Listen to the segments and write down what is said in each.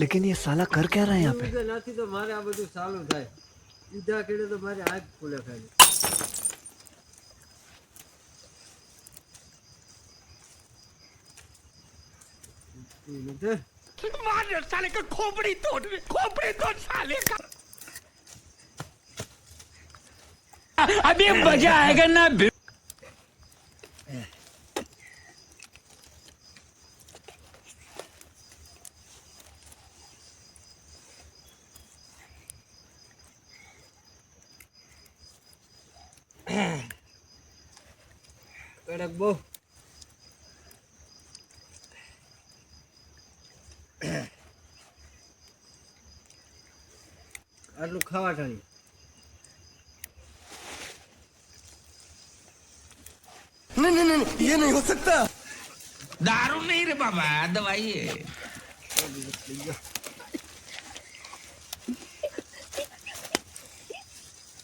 लेकिन ये साला कर क्या रहा है यहाँ पे ઈદા નાથી તો મારે આ બધું ચાલુ થાય ઈદા કેડે તો મારી આંખ ખુલે ખાલી ઈ લીધે. કડક બહુ આટલું ખાવા ટાણી दारू नहीं रे बाबा दवाई है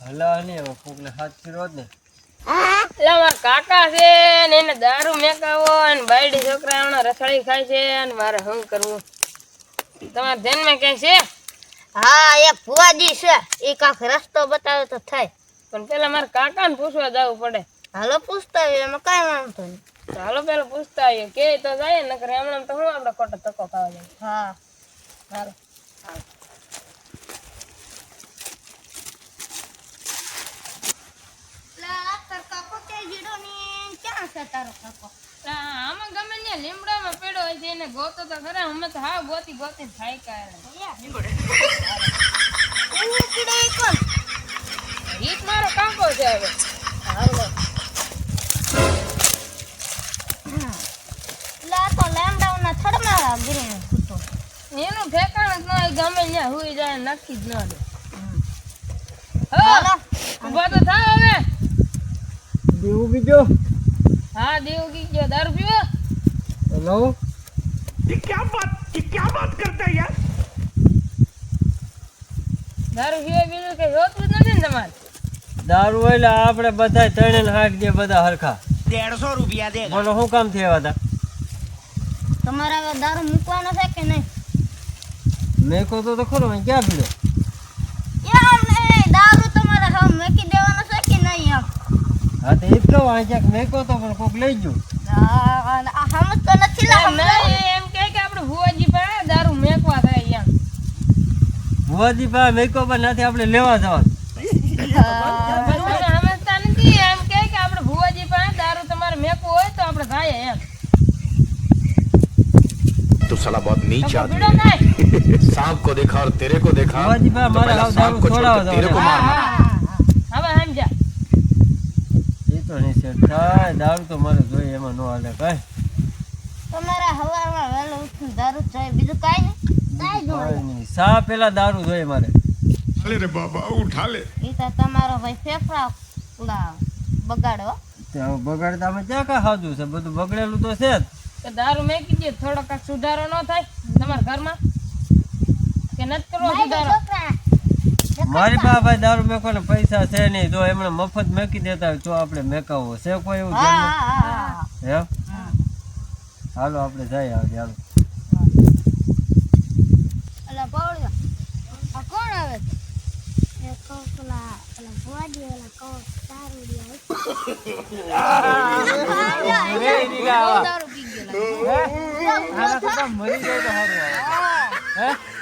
હલા ને હવે કોકને હાથ ફેરવો જ ને એટલે મારા કાકા છે ને એને દારૂ મેકાવો અને બાયડી છોકરા એમનો રસોડી ખાય છે અને મારે શું કરવું? તમારા ધ્યાનમાં ક્યાંય છે? હા એ ભુવાજી છે. એ કાંક રસ્તો બતાવે તો થાય. પણ પેલા મારે કાકાને પૂછવા જવું પડે. હાલો પૂછતા આવીએ, એમાં કાંઈ વાંધો નહીં. હાલો પેલા પૂછતા આવીએ. કે તો જાય નકર હમણાં તો હું આપણે ખોટો ધક્કો ખાવા જાય? હા. હાલો. ક્યાં છે તારો કાકો આમાં ગમે લીમડામાં પેડો હોય છે એને ગોતો તો ખરા અમે તો હા. ગોતી ગોતી થાય કોણ રીત મારો કાંકો છે હવે હાલો. એટલે તો લેમડાઓના થડમાં ગીરીને કૂતો એનું ઠેકાણ જ ન હોય ગમે ત્યાં હુઈ જાય નક્કી જ ન દે હાલો ઊભા તો હવે. દેવું બીજો. હા દેવું કી ગયો દારૂ પીવો હલો ये क्या बात ये क्या बात करता है यार દારૂ પીવો બીજું કઈ જોતું જ નથી ને તમારે દારૂ એટલે આપણે બધા ત્રણે ને હાથ દે બધા હરખા डेढ़ सौ रुपया देगा બોલો શું કામ થયા હતા તમારે હવે દારૂ મૂકવાનો છે કે નહીં મેં કહો તો તો ખરો અહીં ક્યાં પીડો હા તો એ જ કહું અહીં ક્યાંક મેં કહો તો પણ કોક લઈ ગયું આ આ સમજતો નથી લા એમ નહીં, એમ કહે કે આપણે ભુવાજી પાસે દારૂ મેકવા થાય એમ ભુવાજી પાસે મેં કહો પણ નથી આપણે લેવા જવાનું પણ તમે સમજતા નથી એમ કહે કે આપણે ભુવાજી પાસે દારૂ તમારે મેકવું હોય તો આપણે થાય એમ तू साला बहुत नीच તો आदमी પીડો થાય है सांप को देखा और तेरे को देखा ભુવાજી પાસે तो મારે पहला હાવ सांप દારૂ को છોડાવો छोड़कर तेरे को તો मारना છે. દારૂ તો મારે જોઈએ એમાં ન હાલે કાંઈ. તમારા હવામાં વહેલો ઉઠીને દારૂ જોઈએ બીજું કાંઈ નહીં. છે? બધું બગડેલું તો છે જ. દારૂ મેકી દે થોડો સુધારો ન થાય તમારા ઘરમાં? કે નથી સુધારો? મારી પાસે ભાઈ દારૂ ને પૈસા છે નહીં જો એમણે મફત મેકી દેતા હોય તો આપણે મેકાવો છે. કોઈ એવું હે હાલો આપણે જઈએ આવજે હાલો. હા કોણ આવે? મરી જાય તો સારું હું?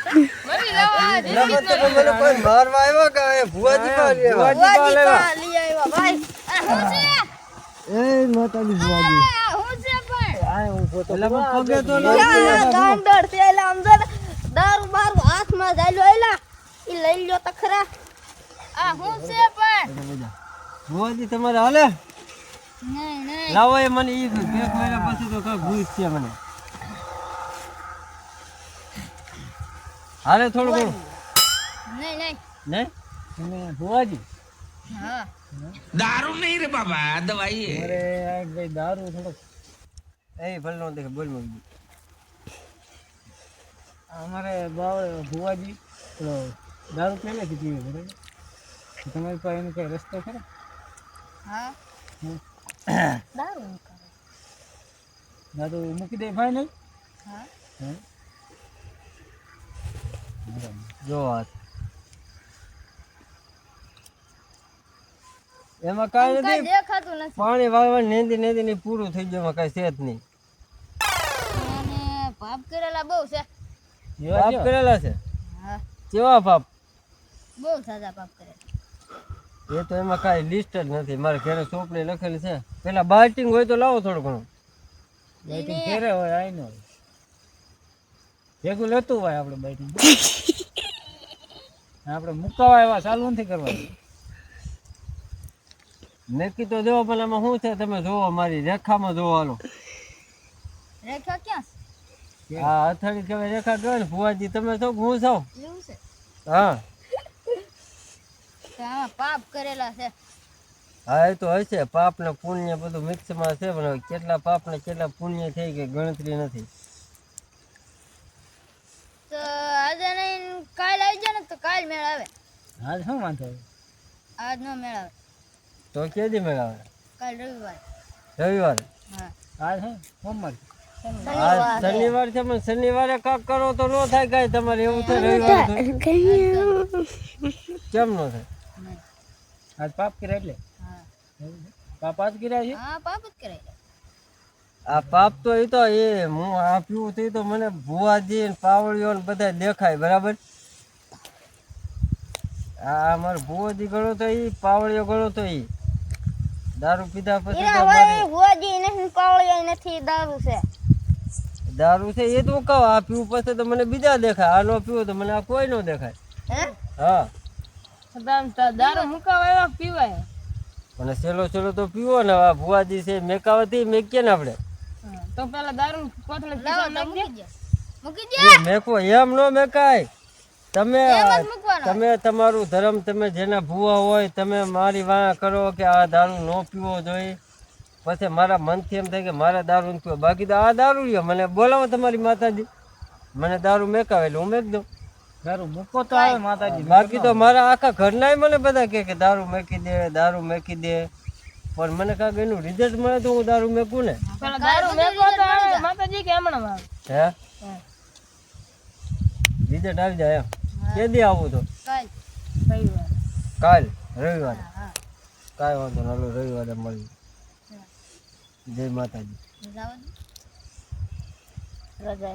દારૂ બારૂ હાથમાં જાલ્યો એલા ઈ લઈ લ્યો તો આ હું છે પણ ભુવાજી તમારે હાલે? નહીં નહીં. લાવો એ મને ઈ એક મહિના પછી તો કાંઈક ભૂસ છે મને. હાલે થોડું થોડું નહીં નહીં. નહીં અને ભુવાજી હા. દારૂ નહીં રે બાબા દવાઈ અરે આ ભાઈ દારૂ થોડો. એ ભલનો દેખ બોલ અમારે બાવ ભુવાજી તો દારૂ પહેલેથી પીવે બરાબર? તમારી પાસે એનો કઈ રસ્તો ખરે? હા. દારૂ મૂકી દે ભાઈ નહીં? હા? જો એમાં કાંઈ નથી. દેખાતું નથી. પાણી વાળવા નેંદી નેંદી ની પૂરું થઈ ગયું એમાં કાંઈ છે જ નહીં. અને પાપ કરેલા બહુ છે. પાપ કરેલા છે? હા. કેવા પાપ? બહુ સાદા પાપ કરેલા. એ તો એમાં કાંઈ લિસ્ટ જ નથી. મારે ઘરે ચોપડી લખેલી છે. પેલા બાલ્ટિંગ હોય તો લાવો થોડું ઘણું. બેટિંગ ફેરે હોય આઈ નો ભેગું લેતું હોય આપણે બેટિંગ આપણે મુકાવા એવા ચાલુ નથી કરવા નક્કી તો જોવો પણ આમાં શું છે તમે જોવો મારી રેખામાં જોવો હાલો. રેખા ક્યાં હા અથડી કહેવાય રેખા કહેવાય ને ભુવાજી તમે છો હું છો? હા. પાપ કરેલા છે. હા એ તો હશે. પાપ ને પુણ્ય બધું મિક્સમાં છે પણ કેટલા પાપ ને કેટલા પુણ્ય થઈ કે ગણતરી નથી તો આજે નહીં કાલ આવી જાય ને તો કાલ મેળ આવે. આજ શું વાંધો? આજ નો મેળ આવે. તો કેદી મેળાવે કાલ રવિવાર. રવિવારે? હા. આજ શું? સોમવાર? શનિવાર. છે પણ શનિવારે કાક કરો તો નો થાય કાંઈ તમારે એવું તો રવિવારે કેમ નો થાય? આજ પાપ કર્યા એટલે? પાપ આજ કર્યા છે? હા પાપ જ કરેલા આ પાપ તો એ તો એ હું આપ્યું તો એ તો મને ભુવાજી ને પાવડીઓ ને બધા દેખાય બરાબર? આ અમારો ભુવાજી ગણો તો એ પાવળિયો ગણો તો એ દારૂ પીધા પછી તો હોય મારે ભુવાજી નથી પાવળિયા નથી દારૂ છે. દારૂ છે એ તો કહો આ પીવું પછી તો મને બીજા દેખાય આ નો પીવું તો મને આ કોઈ નો દેખાય. હે? હા. દારૂ મુકાવા એવા પીવાય? અને સેલો સેલો તો પીવો ને આ ભુવાજી છે મેકાવાથી મેકીએ ને આપણે. તો પેલા દારૂ કોથળી મૂકી દે મૂકી દે મેકો એમ નો મેકાય. તમે તમે તમારું ધર્મ તમે જેના ભૂવા હોય તમે મારી વાણા કરો કે આ દારૂ ન પીવો જોઈએ. પછી મારા મનથી એમ થાય કે મારે દારૂ ન પીવો. બાકી તો આ દારૂ લ્યો. મને બોલાવો તમારી માતાજી. મને દારૂ મેકાવે એટલે હું મેક દઉં. દારૂ મૂકો તો આવે માતાજી. બાકી તો મારા આખા ઘરનાય મને બધા કહે કે દારૂ મેકી દે દારૂ મેકી દે. પણ મને કાંઈક એનું રિઝલ્ટ મળે તો હું દારૂ મેકું ને? દારૂ મેકો તો આવે માતાજી કે હમણાં હે? રિઝલ્ટ આવી જાય એમ. કેદી આવું તો? કાલ. રવિવાર? કાલ રવિવારે કાંઈ વાંધો ના હાલો રવિવારે મળી જય માતાજી. રજા